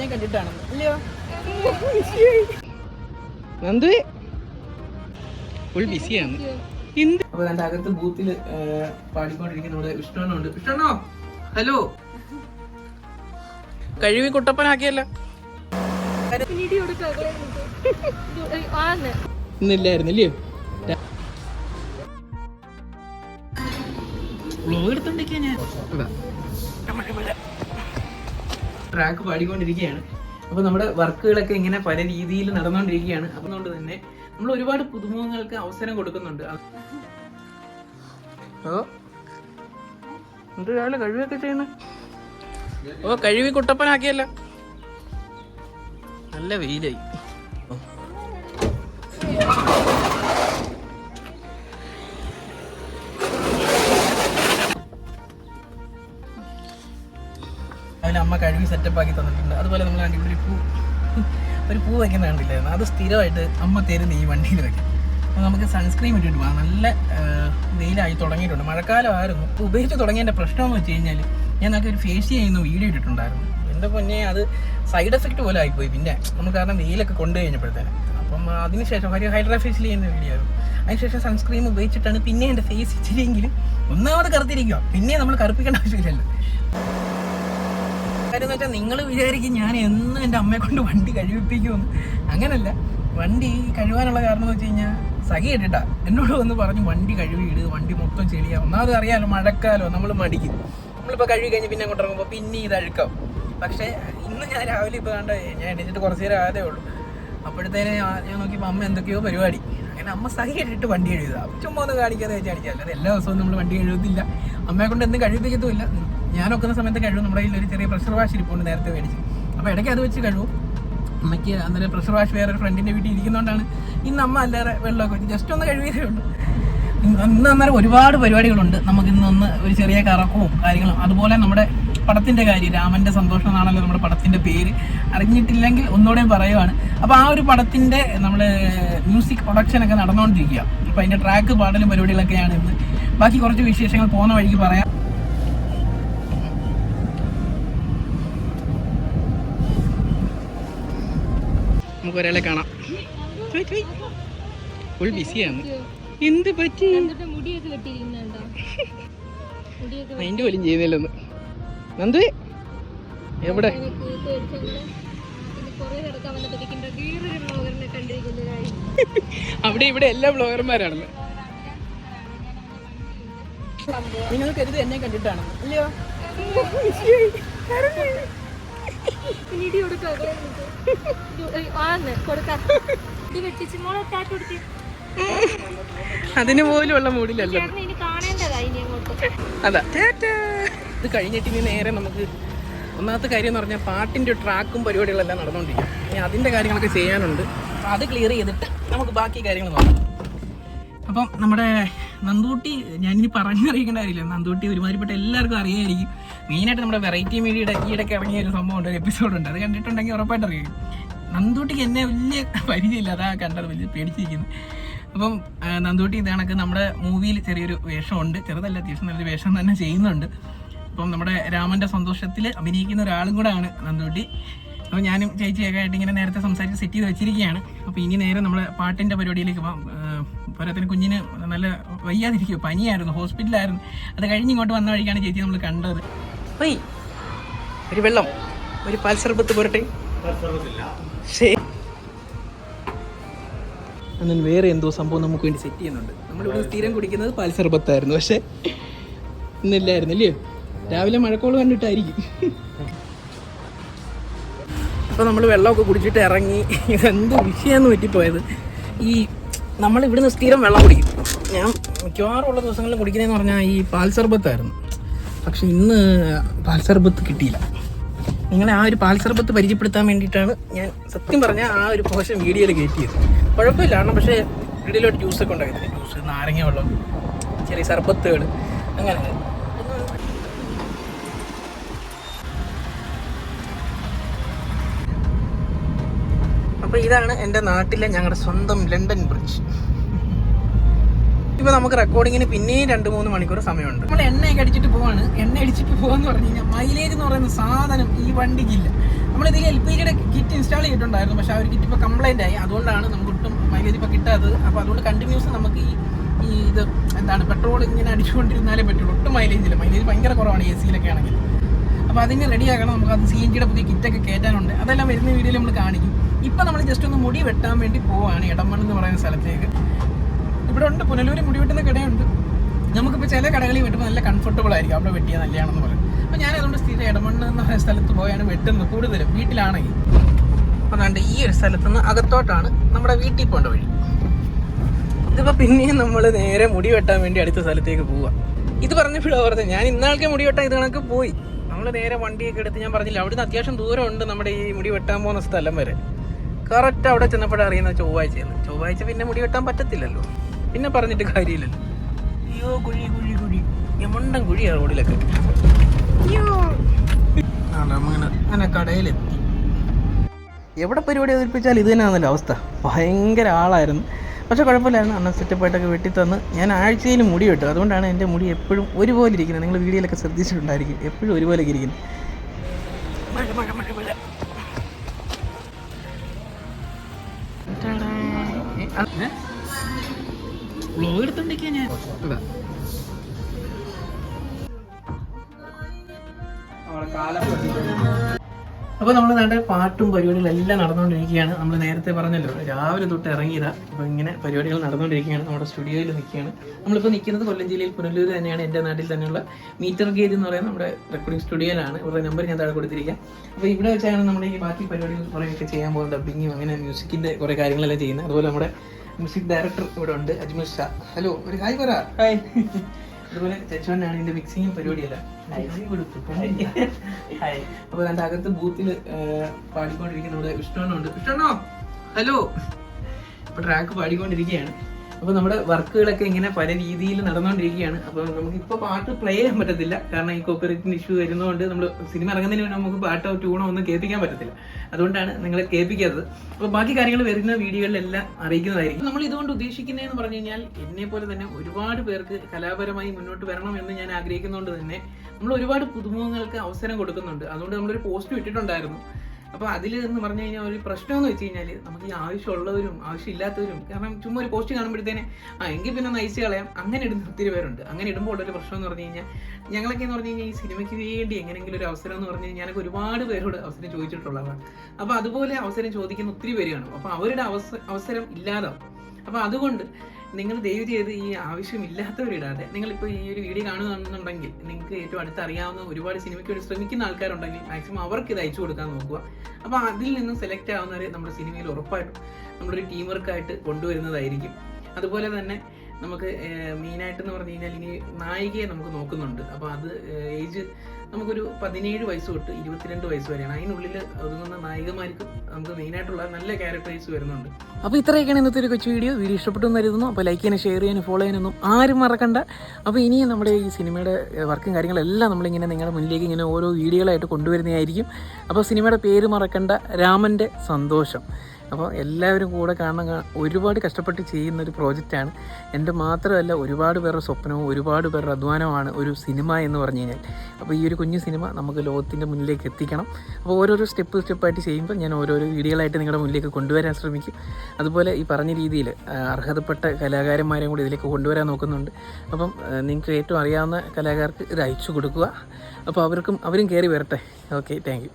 എന്നെ കണ്ടിട്ടാണ്. അല്ലയോ നന്ദു. ഫുൾ ബിസിയാണ് അപ്പൊ അതിന്റെ അകത്ത് ബൂത്തിൽ പാടിക്കൊണ്ടിരിക്കുന്ന നമ്മുടെ ഉണ്ട്? ഇഷ്ടമാണോ? ഹലോ. കഴിവി കുട്ടപ്പനാക്കിയല്ല. ഇന്നില്ലായിരുന്നു ഇല്ലയോ? വ്ലോഗ് എടുത്തോണ്ടിരിക്കാ ഞാൻ. ട്രാക്ക് പാടിക്കൊണ്ടിരിക്കുകയാണ്. അപ്പോൾ നമ്മുടെ വർക്കുകളൊക്കെ ഇങ്ങനെ പല രീതിയിൽ നടന്നുകൊണ്ടിരിക്കുകയാണ് അപ്പം അതുകൊണ്ട് തന്നെ നമ്മൾ ഒരുപാട് പുതുമുഖങ്ങൾക്ക് അവസരം കൊടുക്കുന്നുണ്ട്. ഓ. എന്ത് കഴിവൊക്കെ ഓ കഴിവി കുട്ടപ്പനാക്കിയല്ല. നല്ല വെയിലായി. അമ്മ കഴുകി സെറ്റപ്പ് ആക്കി തന്നിട്ടുണ്ട്. അതുപോലെ നമ്മൾ ഒരു പൂ ഒരു പൂ വയ്ക്കുന്ന കണ്ടില്ലായിരുന്നു. അത് സ്ഥിരമായിട്ട് അമ്മ തരുന്ന ഈ വണ്ടിയിൽ വയ്ക്കും അപ്പോൾ നമുക്ക് സൺസ്ക്രീൻ ഇട്ടിട്ട് പോകാം നല്ല വെയിലായി തുടങ്ങിയിട്ടുണ്ട്. മഴക്കാലമായിരുന്നു ഇപ്പോൾ ഉപയോഗിച്ച് തുടങ്ങിയതിന്റെ പ്രശ്നം എന്ന് വെച്ച് കഴിഞ്ഞാൽ ഞാൻ നമുക്ക് ഒരു ഫേസ് ചെയ്യുന്ന വീഡിയോ ഇട്ടിട്ടുണ്ടായിരുന്നു. എന്റെ പൊന്നെ അത് സൈഡ് എഫക്റ്റ് പോലെ ആയിപ്പോയി. പിന്നെ നമുക്ക് കാരണം വെയിലൊക്കെ കൊണ്ടു കഴിഞ്ഞപ്പോഴത്തേന്. അപ്പം അതിനുശേഷം ഒരു ഹൈഡ്രാ ഫേഷ്യൽ ചെയ്യുന്ന വീഡിയോ ആയിരുന്നു. അതിനുശേഷം സൺസ്ക്രീം ഉപയോഗിച്ചിട്ടാണ് പിന്നെ എന്റെ ഫേസ് ഇച്ചിരിയെങ്കിലും ഒന്നാമത് കറുത്തിരിക്കുക. പിന്നെ നമ്മൾ കറുപ്പിക്കേണ്ട ആവശ്യമില്ലല്ലോ. കാര്യം വെച്ചാൽ നിങ്ങൾ വിചാരിക്കും ഞാൻ എന്നും എന്റെ അമ്മയെ കൊണ്ട് വണ്ടി കഴിവിപ്പിക്കുമെന്ന് അങ്ങനല്ല. വണ്ടി കഴിവാനുള്ള കാരണം എന്ന് വെച്ച് കഴിഞ്ഞാൽ സഖി ഇട്ടിട്ടാ എന്നോട് വന്ന് പറഞ്ഞു വണ്ടി കഴുകിയിട് വണ്ടി മൊത്തം ചെളിയാ. ഒന്നാമത് അറിയാമല്ലോ മഴക്കാലോ നമ്മൾ മടിക്കും. നമ്മളിപ്പോൾ കഴുകി കഴിഞ്ഞ് പിന്നെ അങ്ങോട്ട് ഇറങ്ങുമ്പോൾ പിന്നെ ഇത് അഴുക്കാവും. പക്ഷേ ഇന്ന് ഞാൻ രാവിലെ ഇപ്പോൾ കണ്ട ഞാൻ എണീച്ചിട്ട് കുറച്ച് നേരം ആയതേ ഉള്ളൂ. അപ്പോഴത്തേനെ ഞാൻ നോക്കിയപ്പോൾ അമ്മ എന്തൊക്കെയോ പരിപാടി. അങ്ങനെ അമ്മ സഹി ഇട്ടിട്ട് വണ്ടി കഴുകുക ചുമ്മാ ഒന്ന് കാണിക്കാതെ വെച്ചാൽ അടിക്കാല്ല അത് എല്ലാ ദിവസവും നമ്മൾ വണ്ടി കഴുകത്തില്ല അമ്മയെ കൊണ്ട് എന്തും കഴിപ്പിക്കത്തുമില്ല ഞാൻ ഒക്കുന്ന സമയത്ത് കഴിവും നമ്മുടെ കയ്യിൽ ഒരു ചെറിയ പ്രഷർ വാഷ് ഇരിപ്പുണ്ട് നേരത്തെ മേടിച്ച്. അപ്പോൾ ഇടയ്ക്ക് അത് വെച്ച് കഴിവും അമ്മയ്ക്ക് അന്നേരം പ്രഷർ വാഷ് വേറെ ഫ്രണ്ടിന്റെ വീട്ടിൽ ഇരിക്കുന്നതുകൊണ്ടാണ് ഇന്ന് അമ്മ അല്ലാതെ വെള്ളമൊക്കെ വെച്ച് ജസ്റ്റ് ഒന്ന് കഴുകിയതേ ഉള്ളൂ. ഇന്ന് ഇന്ന് അന്നേരം ഒരുപാട് പരിപാടികളുണ്ട്. നമുക്ക് ഇന്നൊന്ന് ഒരു ചെറിയ കറക്കവും കാര്യങ്ങളും. അതുപോലെ നമ്മുടെ പടത്തിന്റെ കാര്യം. രാമന്റെ സന്തോഷം എന്നാണല്ലോ നമ്മുടെ പടത്തിന്റെ പേര്. അറിഞ്ഞിട്ടില്ലെങ്കിൽ ഒന്നുകൂടെ പറയുവാണ്. അപ്പോൾ ആ ഒരു പടത്തിന്റെ നമ്മൾ മ്യൂസിക് പ്രൊഡക്ഷൻ ഒക്കെ നടന്നുകൊണ്ടിരിക്കുക അപ്പോൾ അതിന്റെ ട്രാക്ക് പാടലും പരിപാടികളൊക്കെയാണ് ഇന്ന്. ബാക്കി കുറച്ച് വിശേഷങ്ങൾ പോകുന്ന വഴിക്ക് പറയാം. നമുക്ക് ഒരാളെ കാണാം ഫുൾ ബിസിയാണ് എന്ത് പറ്റി? അതിന്റെ പോലും ചെയ്യുന്നില്ലെന്ന് നന്ദു എവിടെ? അവിടെ ഇവിടെ എല്ലാ ബ്ലോഗർമാരാണ് നിങ്ങൾ കരുത് എന്നെ കണ്ടിട്ടാണ്? അല്ലയോ? ഇടി കൊടുക്കാം ആന്ന് കൊടുക്കാം. ഇത് വെട്ടിച്ച് മോളെ ടാറ്റ് കൊടുത്തി അതിന് പോലുള്ള ഉള്ള ചേട്ടന് ഇനി കാണേണ്ടതാ ഇനി അങ്ങോട്ട്. അതാ. ടാറ്റാ. ഇത് കഴിഞ്ഞിട്ട് ഇനി നേരെ നമുക്ക് ഒന്നാമത്തെ കാര്യം എന്ന് പറഞ്ഞാൽ പാട്ടിന്റെ ട്രാക്കും പരിപാടികളെല്ലാം നടന്നുകൊണ്ടിരിക്കും. ഇനി അതിന്റെ കാര്യങ്ങളൊക്കെ ചെയ്യാനുണ്ട്. അത് ക്ലിയർ ചെയ്തിട്ട് നമുക്ക് ബാക്കി കാര്യങ്ങൾ നോക്കാം. അപ്പം നമ്മുടെ നന്ദൂട്ടി ഞാനിനി പറഞ്ഞറിയിക്കേണ്ട കാര്യമില്ല. നന്ദൂട്ടി ഒരുമാതിരിപ്പെട്ട എല്ലാവർക്കും അറിയായിരിക്കും. മെയിനായിട്ട് നമ്മുടെ വെറൈറ്റി മീഡിയയുടെ ഈയിടയ്ക്ക് ഇറങ്ങിയ ഒരു സംഭവം ഉണ്ട് ഒരു എപ്പിസോഡ് ഉണ്ട്. അത് കണ്ടിട്ടുണ്ടെങ്കിൽ ഉറപ്പായിട്ട് അറിയും. നന്ദൂട്ടിക്ക് എന്നെ വലിയ പരിചയമില്ല. അതാ കണ്ടത് വലിയ പേടിച്ചിരിക്കുന്നു. അപ്പം നന്തൂട്ടി നന്ദൂട്ടി ഇത് നമ്മുടെ മൂവിയിൽ ചെറിയൊരു വേഷമുണ്ട്. ചെറുതല്ല അത്യാവശ്യം നല്ലൊരു വേഷം തന്നെ ചെയ്യുന്നുണ്ട്. അപ്പം നമ്മുടെ രാമന്റെ സന്തോഷത്തിൽ അഭിനയിക്കുന്ന ഒരാളും കൂടെ ആണ് നന്ദൂട്ടി അപ്പോൾ ഞാനും ചേച്ചിയൊക്കെ ആയിട്ട് ഇങ്ങനെ നേരത്തെ സംസാരിച്ച് സെറ്റ് ചെയ്ത് വെച്ചിരിക്കുകയാണ്. അപ്പോൾ ഇനി നേരെ നമ്മുടെ പാട്ടിന്റെ പരിപാടിയിലേക്ക് പോകാം പോരാത്തിന് കുഞ്ഞിന് നല്ല വയ്യാതിരിക്കുക പനിയായിരുന്നു ഹോസ്പിറ്റലായിരുന്നു അത് കഴിഞ്ഞ് ഇങ്ങോട്ട് വന്ന വഴിക്കാണ് ചേച്ചി നമ്മൾ കണ്ടത്. ഒയ് ഒരു വെള്ളം ഒരു പാൽ സർബത്ത് പോരട്ടെ? ശരി അന്ന് വേറെ എന്തോ സംഭവം നമുക്ക് വേണ്ടി സെറ്റ് ചെയ്യുന്നുണ്ട്. നമ്മളിവിടെ സ്ഥിരം കുടിക്കുന്നത് പാൽ സർബത്തായിരുന്നു. പക്ഷേ ഇന്നില്ലായിരുന്നു ഇല്ലയോ രാവിലെ മഴക്കോൾ കണ്ടിട്ടായിരിക്കും. അപ്പോൾ നമ്മൾ വെള്ളമൊക്കെ കുടിച്ചിട്ട് ഇറങ്ങി. ഇതെന്ത് വിഷയമെന്ന് പറ്റിപ്പോയത്. ഈ നമ്മൾ ഇവിടുന്ന് സ്ഥിരം വെള്ളം കുടിക്കും. ഞാൻ മിക്കവാറും ഉള്ള ദിവസങ്ങളിൽ കുടിക്കുന്നതെന്ന് പറഞ്ഞാൽ ഈ പാൽ സർബത്തായിരുന്നു. പക്ഷെ ഇന്ന് പാൽ സർബത്ത് കിട്ടിയില്ല. നിങ്ങളെ ആ ഒരു പാൽ സർബത്ത് പരിചയപ്പെടുത്താൻ വേണ്ടിയിട്ടാണ് ഞാൻ സത്യം പറഞ്ഞാൽ ആ ഒരു പോഷൻ വീഡിയോയിൽ കയറ്റിയത്. കുഴപ്പമില്ല കാരണം പക്ഷേ വീഡിയോയിലോട്ട് ജ്യൂസൊക്കെ ഉണ്ടായിരുന്നു ജ്യൂസ് നാരങ്ങ വെള്ളം ചെറിയ സർബത്തുകൾ അങ്ങനെ. അപ്പോൾ ഇതാണ് എന്റെ നാട്ടിലെ ഞങ്ങളുടെ സ്വന്തം ലണ്ടൻ ബ്രിഡ്ജ് ഇപ്പൊ നമുക്ക് റെക്കോർഡിങ്ങിന് പിന്നെയും രണ്ട് മൂന്ന് മണിക്കൂർ സമയമുണ്ട്. നമ്മൾ എണ്ണയൊക്കെ അടിച്ചിട്ട് പോവാണ്. എണ്ണ അടിച്ചിട്ട് പോവാന്ന് പറഞ്ഞു കഴിഞ്ഞാൽ മൈലേജ് എന്ന് പറയുന്ന സാധനം ഈ വണ്ടിക്കില്ല. നമ്മളിതിൽ എൽ പി ജിയുടെ കിറ്റ് ഇൻസ്റ്റാൾ ചെയ്തിട്ടുണ്ടായിരുന്നു. പക്ഷെ ആ ഒരു കിറ്റ് ഇപ്പോൾ കംപ്ലൈന്റ് ആയി. അതുകൊണ്ടാണ് നമുക്ക് ഒട്ടും മൈലേജ് ഇപ്പോൾ കിട്ടാത്തത്. അപ്പോൾ അതുകൊണ്ട് കണ്ടിന്യൂസ് നമുക്ക് ഈ ഈ ഇത് എന്താണ് പെട്രോൾ ഇങ്ങനെ അടിച്ചുകൊണ്ടിരുന്നാലേ പറ്റുള്ളൂ. ഒട്ടും മൈലേജ് ഇല്ല. മൈലേജ് ഭയങ്കര കുറവാണ് എ സിയിലൊക്കെ ആണെങ്കിൽ അപ്പോൾ അതിന് റെഡിയാക്കണം നമുക്ക് അത് സി എൻ ജിയുടെ പുതിയ കിറ്റൊക്കെ കയറ്റാനുണ്ട്. അതെല്ലാം വരുന്ന വീഡിയോയിൽ നമ്മൾ കാണിക്കും. ഇപ്പം നമ്മൾ ജസ്റ്റ് ഒന്ന് മുടി വെട്ടാൻ വേണ്ടി പോവാണ് ഇടമണ്ണ് എന്ന് പറയുന്ന സ്ഥലത്തേക്ക്. ഇവിടെ ഉണ്ട് പുനലൂർ മുടി വെട്ടുന്ന കടയുണ്ട്. നമുക്കിപ്പോൾ ചില കടകളിൽ വെട്ടുമ്പോൾ നല്ല കംഫർട്ടബിൾ ആയിരിക്കും. അവിടെ വെട്ടിയാൽ നല്ലതാണെന്ന് പറയും. അപ്പോൾ ഞാൻ അതുകൊണ്ട് സ്ഥിരം ഇടമണ്ണ് എന്ന് പറയുന്ന സ്ഥലത്ത് പോയാണ് വെട്ടുന്നത് കൂടുതലും വീട്ടിലാണെങ്കിൽ. അതാണ്ട് ഈ ഒരു സ്ഥലത്ത് നിന്ന് അകത്തോട്ടാണ് നമ്മുടെ വീട്ടിൽ പോകേണ്ട വഴി. ഇതിപ്പോൾ പിന്നെയും നമ്മൾ നേരെ മുടി വെട്ടാൻ വേണ്ടി അടുത്ത സ്ഥലത്തേക്ക് പോവുക ഇത് പറഞ്ഞപ്പോഴാണ് പറഞ്ഞത് ഞാൻ ഇന്നാൾക്ക് മുടി വെട്ടാൻ ഇത് കണക്ക് പോയി. നമ്മൾ നേരെ വണ്ടിയൊക്കെ എടുത്ത് ഞാൻ പറഞ്ഞില്ല അവിടുന്ന് അത്യാവശ്യം ദൂരം ഉണ്ട് നമ്മുടെ ഈ മുടി വെട്ടാൻ പോകുന്ന സ്ഥലം വരെ. കറക്റ്റ് അവിടെ ചെന്നപ്പോഴാണ് അറിയുന്നത് ചൊവ്വാഴ്ചയാണ് ചൊവ്വാഴ്ച പിന്നെ മുടി വെട്ടാൻ പറ്റത്തില്ലല്ലോ. പിന്നെ പറഞ്ഞിട്ട് കാര്യമില്ലല്ലോ. അയ്യോ കുഴി കുഴി കുഴി. എമണ്ടം കുഴിയാണ് റോഡിലൊക്കെ. അങ്ങനെ കടയിലെത്തി. എവിടെ പരിപാടി അവതരിപ്പിച്ചാൽ ഇത് തന്നെയാണല്ലോ അവസ്ഥ. ഭയങ്കര ആളായിരുന്നു. പക്ഷെ കുഴപ്പമില്ലായിരുന്നു. അണ്ണൻ സെറ്റപ്പായിട്ടൊക്കെ വെട്ടി തന്ന് ഞാൻ ആഴ്ചയിൽ മുടി വെട്ടു. അതുകൊണ്ടാണ് എന്റെ മുടി എപ്പോഴും ഒരുപോലെ ഇരിക്കുന്നത്. നിങ്ങൾ വീഡിയോയിലൊക്കെ ശ്രദ്ധിച്ചിട്ടുണ്ടായിരിക്കും. എപ്പോഴും ഒരുപോലെ ഇരിക്കുന്നത് മഴ. വ്ലോഗ് എടുത്തോണ്ടിരിക്കുക ഞാൻ. അപ്പോൾ നമ്മൾ നല്ല പാട്ടും പരിപാടികളും എല്ലാം നടന്നുകൊണ്ടിരിക്കുകയാണ്. നമ്മൾ നേരത്തെ പറഞ്ഞല്ലോ രാവിലെ തൊട്ട് ഇറങ്ങിയതാ. അപ്പോൾ ഇങ്ങനെ പരിപാടികൾ നടന്നുകൊണ്ടിരിക്കുകയാണ്. നമ്മുടെ സ്റ്റുഡിയോയിൽ നിൽക്കുകയാണ്. നമ്മളിപ്പോൾ നിൽക്കുന്നത് കൊല്ലം ജില്ലയിൽ പുനലൂർ തന്നെയാണ്. എന്റെ നാട്ടിൽ തന്നെയുള്ള മീറ്റർ ഗേജ് എന്ന് പറയുന്ന നമ്മുടെ റെക്കോർഡിംഗ് സ്റ്റുഡിയോയിലാണ് ഇവരുടെ നമ്പർ ഞാൻ താഴെ കൊടുത്തിരിക്കാം. അപ്പോൾ ഇവിടെ വെച്ചാണ് നമ്മുടെ ഈ ബാക്കി പരിപാടികൾ കുറേയൊക്കെ ചെയ്യാൻ പോകുന്നത്. ഡബിങ്ങും അങ്ങനെ മ്യൂസിക്കിന്റെ കുറേ കാര്യങ്ങളെല്ലാം ചെയ്യുന്നത്. അതുപോലെ നമ്മുടെ മ്യൂസിക് ഡയറക്ടർ ഇവിടെ ഉണ്ട് അജ്മൽ ഷാ. ഹലോ ഒരു ഹായ് പറ. അതുപോലെ ചച്ചുവണ്ണാണ് ഇതിന്റെ മിക്സിങ് പരിപാടിയല്ല. അപ്പൊ എന്റെ അകത്ത് ബൂത്തിൽ പാടിക്കൊണ്ടിരിക്കുന്ന നമ്മുടെ വിഷ്ണുണ്ട് വിഷ്ണുണ്ണോ ഹലോ ഇപ്പൊ ട്രാക്ക് പാടിക്കൊണ്ടിരിക്കുകയാണ്. അപ്പോൾ നമ്മുടെ വർക്കുകളൊക്കെ ഇങ്ങനെ പല രീതിയിൽ നടന്നുകൊണ്ടിരിക്കുകയാണ് അപ്പോൾ നമുക്ക് ഇപ്പോൾ പാട്ട് പ്ലേ ചെയ്യാൻ പറ്റത്തില്ല. കാരണം ഈ കോപ്പിറൈറ്റിന് ഇഷ്യൂ വരുന്നതുകൊണ്ട് നമ്മൾ സിനിമ ഇറങ്ങുന്നതിന് വേണ്ടി നമുക്ക് പാട്ടോ ട്യൂണോ ഒന്നും കേൾപ്പിക്കാൻ പറ്റത്തില്ല. അതുകൊണ്ടാണ് നിങ്ങളെ കേൾപ്പിക്കാത്തത്. അപ്പോൾ ബാക്കി കാര്യങ്ങൾ വരുന്ന വീഡിയോകളിലെല്ലാം അറിയിക്കുന്നതായിരിക്കും. നമ്മൾ ഇതുകൊണ്ട് ഉദ്ദേശിക്കുന്നതെന്ന് പറഞ്ഞു കഴിഞ്ഞാൽ എന്നെ പോലെ തന്നെ ഒരുപാട് പേർക്ക് കലാപരമായി മുന്നോട്ട് വരണം എന്ന് ഞാൻ ആഗ്രഹിക്കുന്നതുകൊണ്ട് തന്നെ നമ്മൾ ഒരുപാട് പുതുമുഖങ്ങൾക്ക് അവസരം കൊടുക്കുന്നുണ്ട്. അതുകൊണ്ട് നമ്മളൊരു പോസ്റ്റ് ഇട്ടിട്ടുണ്ടായിരുന്നു. അപ്പോൾ അതിൽ എന്ന് പറഞ്ഞു കഴിഞ്ഞാൽ ഒരു പ്രശ്നം എന്ന് വെച്ച് കഴിഞ്ഞാൽ നമുക്ക് ഈ ആവശ്യമുള്ളവരും ആവശ്യമില്ലാത്തവരും കാരണം ചുമ്മാ ഒരു പോസ്റ്റ് കാണുമ്പോഴത്തേനെ ആ എങ്കിൽ പിന്നെ നയിച്ച് കളയാം. അങ്ങനെ ഇടുന്ന ഒത്തിരി പേരുണ്ട്. അങ്ങനെ ഇടുമ്പോൾ ഉള്ളൊരു പ്രശ്നം എന്ന് പറഞ്ഞു കഴിഞ്ഞാൽ ഞങ്ങളൊക്കെ എന്ന് പറഞ്ഞു കഴിഞ്ഞാൽ ഈ സിനിമയ്ക്ക് വേണ്ടി എങ്ങനെയെങ്കിലും ഒരു അവസരം എന്ന് പറഞ്ഞു കഴിഞ്ഞാൽ ഞാനൊക്കെ ഒരുപാട് പേരോട് അവസരം ചോദിച്ചിട്ടുള്ളതാണ്. അപ്പോൾ അതുപോലെ അവസരം ചോദിക്കുന്ന ഒത്തിരി പേര് കാണും. അപ്പോൾ അവരുടെ അവസ അവസരം ഇല്ലാതാവും. അപ്പോൾ അതുകൊണ്ട് നിങ്ങൾ ദയവ് ചെയ്ത് ഈ ആവശ്യമില്ലാത്തവരിടാതെ നിങ്ങളിപ്പോൾ ഈ ഒരു വീഡിയോ കാണുകയാണെന്നുണ്ടെങ്കിൽ നിങ്ങൾക്ക് ഏറ്റവും അടുത്ത് അറിയാവുന്ന ഒരുപാട് സിനിമയ്ക്ക് വേണ്ടി ശ്രമിക്കുന്ന ആൾക്കാരുണ്ടെങ്കിൽ മാക്സിമം അവർക്ക് ഇത് അയച്ചു കൊടുക്കാൻ നോക്കുക. അപ്പോൾ അതിൽ നിന്നും സെലക്ട് ആവുന്നവരെ നമ്മുടെ സിനിമയിൽ ഉറപ്പായിട്ടും നമ്മളൊരു ടീം വർക്കായിട്ട് കൊണ്ടുവരുന്നതായിരിക്കും. അതുപോലെ തന്നെ നമുക്ക് മെയിനായിട്ട് എന്ന് പറഞ്ഞു കഴിഞ്ഞാൽ ഇനി നായികയെ നമുക്ക് നോക്കുന്നുണ്ട്. അപ്പോൾ അത് ഏജ് നമുക്കൊരു പതിനേഴ് വയസ്സ് തൊട്ട് ഇരുപത്തിരണ്ട് വയസ്സ് വരെയാണ്. അതിനുള്ളിൽ ഒതുങ്ങുന്ന നായികമാർക്ക് നമുക്ക് മെയിനായിട്ടുള്ള നല്ല ക്യാരക്ടേഴ്സ് വരുന്നുണ്ട്. അപ്പോൾ ഇത്രയൊക്കെയാണ് ഇന്നത്തെ ഒരു കൊച്ചു വീഡിയോ. വീഡിയോ ഇഷ്ടപ്പെട്ടു എന്ന് കരുതുന്നു. അപ്പോൾ ലൈക്ക് ചെയ്യാനും ഷെയർ ചെയ്യാനും ഫോളോ ചെയ്യാനൊന്നും ആരും മറക്കണ്ട. അപ്പോൾ ഇനിയും നമ്മുടെ ഈ സിനിമയുടെ വർക്കും കാര്യങ്ങളെല്ലാം നമ്മളിങ്ങനെ നിങ്ങളുടെ മുന്നിലേക്ക് ഇങ്ങനെ ഓരോ വീഡിയോകളായിട്ട് കൊണ്ടുവരുന്നതായിരിക്കും. അപ്പോൾ സിനിമയുടെ പേര് മറക്കണ്ട. രാമന്റെ സന്തോഷം. അപ്പോൾ എല്ലാവരും കൂടെ കാണാൻ ഒരുപാട് കഷ്ടപ്പെട്ട് ചെയ്യുന്ന ഒരു പ്രോജക്റ്റാണ്. എന്റെ മാത്രമല്ല ഒരുപാട് പേരുടെ സ്വപ്നവും ഒരുപാട് പേരുടെ അധ്വാനമാണ് ഒരു സിനിമ എന്ന് പറഞ്ഞു കഴിഞ്ഞാൽ. അപ്പോൾ ഈ ഒരു കുഞ്ഞു സിനിമ നമുക്ക് ലോകത്തിന്റെ മുന്നിലേക്ക് എത്തിക്കണം. അപ്പോൾ ഓരോരോ സ്റ്റെപ്പ് സ്റ്റെപ്പായിട്ട് ചെയ്യുമ്പോൾ ഞാൻ ഓരോരോ വീഡിയോകളായിട്ട് നിങ്ങളുടെ മുന്നിലേക്ക് കൊണ്ടുവരാൻ ശ്രമിക്കും. അതുപോലെ ഈ പറഞ്ഞ രീതിയിൽ അർഹതപ്പെട്ട കലാകാരന്മാരെയും കൂടി ഇതിലേക്ക് കൊണ്ടുവരാൻ നോക്കുന്നുണ്ട്. അപ്പം നിങ്ങൾക്ക് ഏറ്റവും അറിയാവുന്ന കലാകാർക്ക് ഇത് അയച്ചു കൊടുക്കുക. അപ്പോൾ അവർക്കും അവരും കയറി വരട്ടെ. Okay thank